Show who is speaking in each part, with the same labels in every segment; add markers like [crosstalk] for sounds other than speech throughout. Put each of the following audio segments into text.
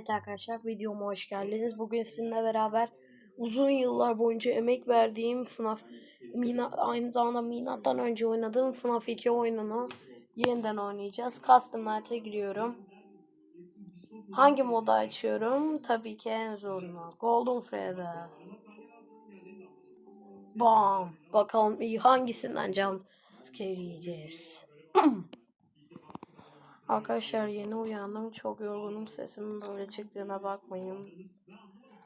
Speaker 1: Evet arkadaşlar videoma hoş geldiniz. Bugün sizinle beraber uzun yıllar boyunca emek verdiğim FNAF Mina, aynı zamanda Mina'dan önce oynadığım FNAF 2 oyununu yeniden oynayacağız. Custom Night'a giriyorum. Hangi modu açıyorum? Tabii ki en zorunu. Golden Fred'e. Bam. Bakalım iyi hangisinden cam yiyeceğiz. [clears throat] Arkadaşlar yeni uyandım. Çok yorgunum. Sesimin böyle çıktığına bakmayın.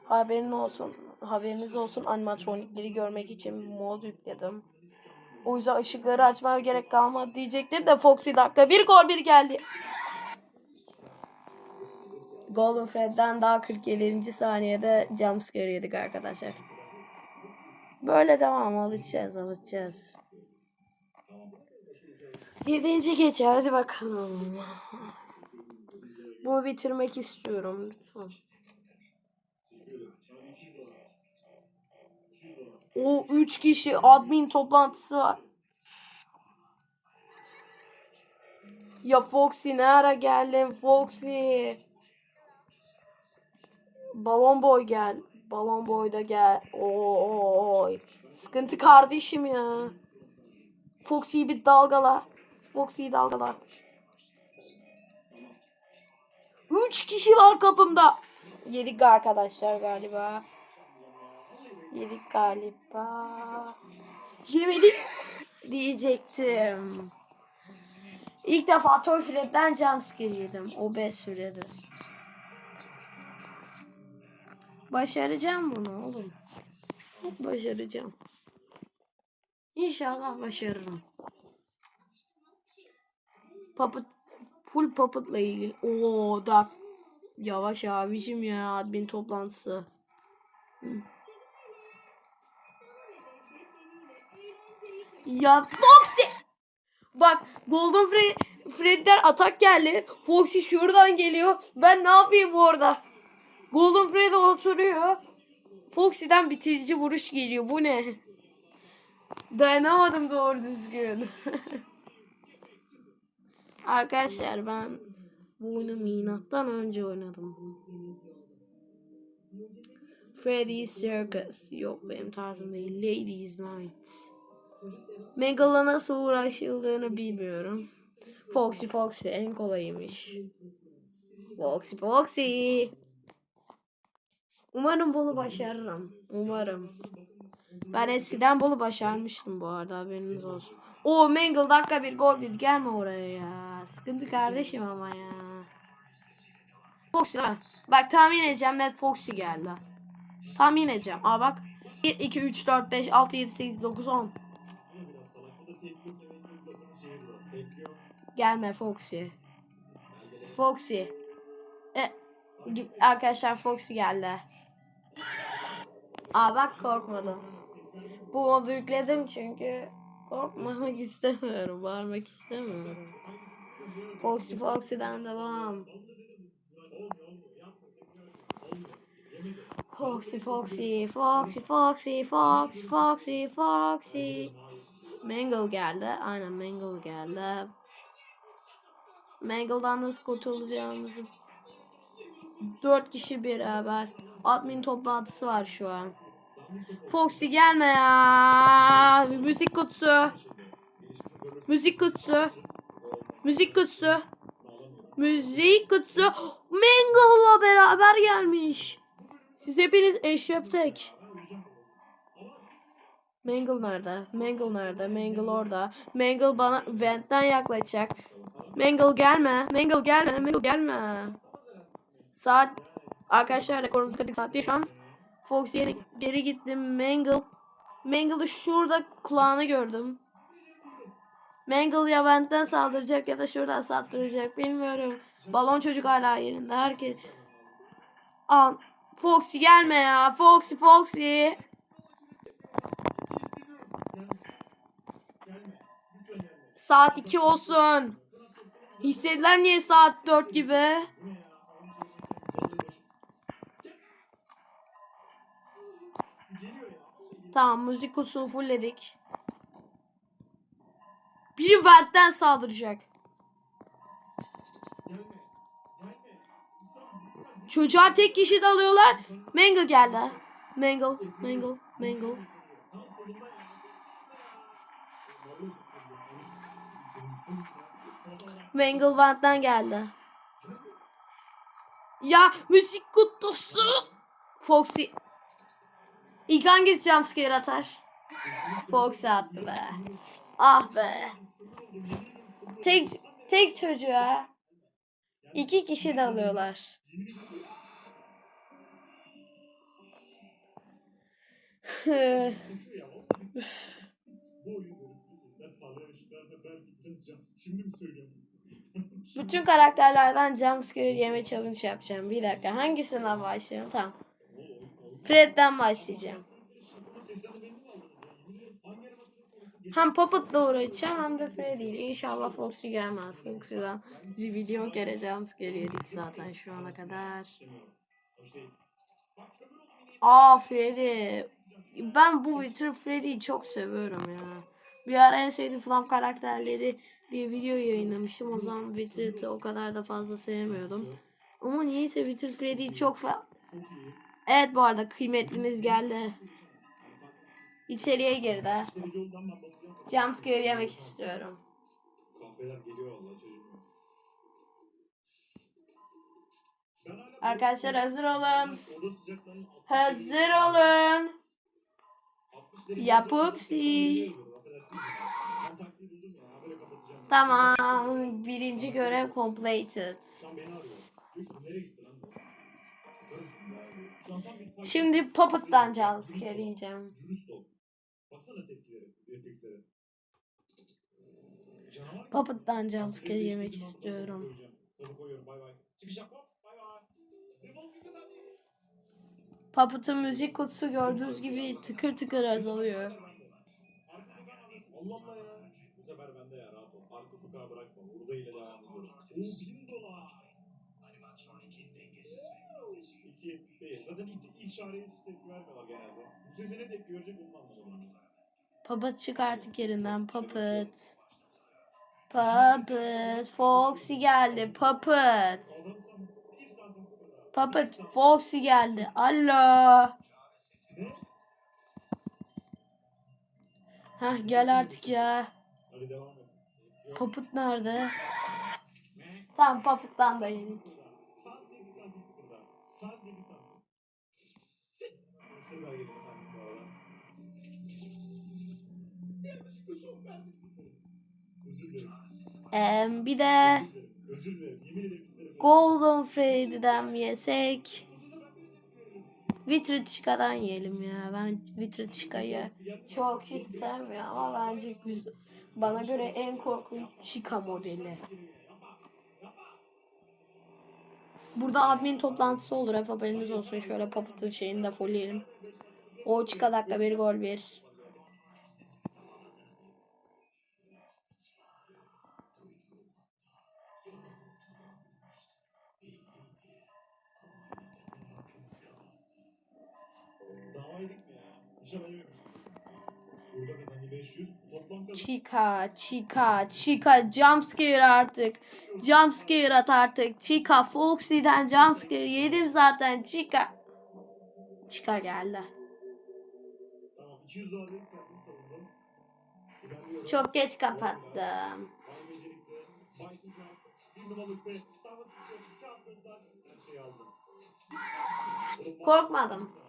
Speaker 1: Haberin olsun. Haberiniz olsun animatronikleri görmek için mod yükledim. O yüzden ışıkları açmaya gerek kalmadı diyecektim de Foxy dakika bir gol bir geldi. Golden Fred'den daha 47. saniyede jumpscare yedik arkadaşlar. Böyle devam alışacağız alışacağız. Yedinci gece hadi bakalım. Bunu bitirmek istiyorum lütfen. O üç kişi admin toplantısı var. Ya Foxy ne ara geldin Foxy? Balon boy gel. Balon boy da gel. Oy. Sıkıntı kardeşim ya. Foxy'yi bir dalgala. Foxy'yi dalgala. Üç kişi var kapımda. Yedik arkadaşlar galiba. Yedik galiba. Yemedik diyecektim. İlk defa Toy Fred'den jumpscare yedim. O bez süredir. Başaracağım bunu oğlum. Başaracağım. İnşallah başarırım. Puppet full puppet'la ilgili. Oo da yavaş abicim ya admin toplantısı. Ya Foxy! Bak Golden Fred Fred'den atak geldi. Foxy şuradan geliyor. Ben ne yapayım orada? Golden Fred oturuyor. Foxy'den bitirici vuruş geliyor. Bu ne? Dayanamadım doğru düzgün. [laughs] Arkadaşlar ben bu oyunu minattan önce oynadım. Freddy's Circus. Yok benim tarzım değil. Ladies Night. Mega'la nasıl uğraşıldığını bilmiyorum. Foxy Foxy en kolayıymış. Foxy Foxy. Umarım bunu başarırım. Umarım. Ben eskiden bunu başarmıştım bu arada haberiniz olsun. O Mangle dakika bir gol bir gelme oraya ya. Sıkıntı kardeşim ama ya. Foxy ha. Bak tahmin edeceğim net Foxy geldi. Tahmin edeceğim. Aa bak. 1, 2, 3, 4, 5, 6, 7, 8, 9, 10. Gelme Foxy. Foxy. E, arkadaşlar Foxy geldi. Aa bak korkmadım. Bu modu yükledim çünkü korkmamak istemiyorum. Bağırmak istemiyorum. Foxy Foxy'den devam. Foxy Foxy Foxy Foxy Foxy Foxy Foxy Mangle geldi. Aynen Mangle geldi. Mangle'dan nasıl kurtulacağımızı Dört kişi beraber. Admin toplantısı var şu an. Foxy gelme ya. Müzik kutusu. Müzik kutusu. Müzik kutusu. Müzik kutusu. Mangle'la beraber gelmiş. Siz hepiniz eşref tek. Mangle nerede? Mangle nerede? Mangle orada. Mangle bana ventten yaklaşacak. Mangle gelme. Mangle gelme. Mangle gelme. Saat arkadaşlar rekorumuz kırdık saat değil şu an. Foxy'ye geri gittim. Mangle. Mangle'ı şurada kulağını gördüm. Mangle ya benden saldıracak ya da şuradan saldıracak bilmiyorum. Balon çocuk hala yerinde. Herkes Al. Foxy gelme ya. Foxy Foxy. Saat 2 olsun. Hissedilen niye saat 4 gibi? Tamam müzik kutusunu fullledik. Biri ventten saldıracak. Çocuğa tek kişi dalıyorlar. Mangle geldi. Mangle, Mangle, Mangle. Mangle Vent'ten geldi. Ya müzik kutusu. Foxy. İlk hangisi jumpscare atar? Foxy attı be. Ah be. Tek tek çocuğa iki kişi
Speaker 2: mi söylüyorum?
Speaker 1: Bütün karakterlerden jumpscare yeme challenge yapacağım. Bir dakika hangisinden başlayalım? Tamam. Fred'den başlayacağım. Hem Puppet'la uğraşacağım hem de Freddy ile. İnşallah Foxy gelmez. Zibilyon kere jumpscare yedik zaten şu ana kadar. Aa Freddy. Ben bu Wither Freddy'yi çok seviyorum ya. Bir ara en sevdiğim falan karakterleri diye video yayınlamıştım. O zaman Wither'ı o kadar da fazla sevmiyordum. Ama niyeyse Wither Freddy'yi çok. Evet bu arada kıymetlimiz geldi. İçeriye girdi. Jumpscare yemek istiyorum. Arkadaşlar hazır olun. Hazır olun.
Speaker 2: 60 derece
Speaker 1: Ya Pupsi.
Speaker 2: Ben taksiyi buldum ya. Habere kapatacağım.
Speaker 1: Tamam. Birinci görev completed. Şimdi Puppet'tan jumpscare yiyeceğim. Puppet'tan jumpscare yemek istiyorum. Puppet'ın müzik kutusu gördüğünüz gibi tıkır tıkır azalıyor.
Speaker 2: Arka sokağa alırsın. Allah Allah ya. Bu sefer bende ya, rahat ol. Arka sokağa bırakma. Burada ile devam ediyorum. Oo, bin dolar. İki değil. Zaten hiç tepki vermiyorlar genelde. Bu sese ne tepki verecek onu anlamadım.
Speaker 1: Puppet çık artık yerinden Puppet. Puppet. Foxy geldi.
Speaker 2: Kadar.
Speaker 1: Puppet. Foxy geldi. Alo. Hah gel artık ya.
Speaker 2: Hadi devam et.
Speaker 1: Nerede? Tamam Puppet'tan da yedik.
Speaker 2: Sadece Dilerim.
Speaker 1: Em, bir de. Golden Freddy'den mi yesek? Vitrichika'dan yiyelim ya. Ben Vitrichika'yı çok hiç sevmiyorum ama bence güzel. Bana göre en korkunç Chica modeli. Burada admin toplantısı olur. Hep haberiniz olsun. Şöyle Puppet'ın şeyini de fullleyelim. O Chica dakika bir gol bir. Chica, Chica, Chica jumpscare artık. Jumpscare at artık. Chica Foxy'den jumpscare yedim zaten Chica. Chica geldi.
Speaker 2: Tamam 200 dolar verip kendimi savundum. İlerliyorum.
Speaker 1: Çok geç kapattım.
Speaker 2: Aldım. Oğlum,
Speaker 1: Korkmadım.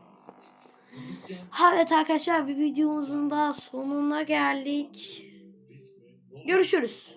Speaker 1: Evet arkadaşlar bir videomuzun da sonuna geldik. Görüşürüz.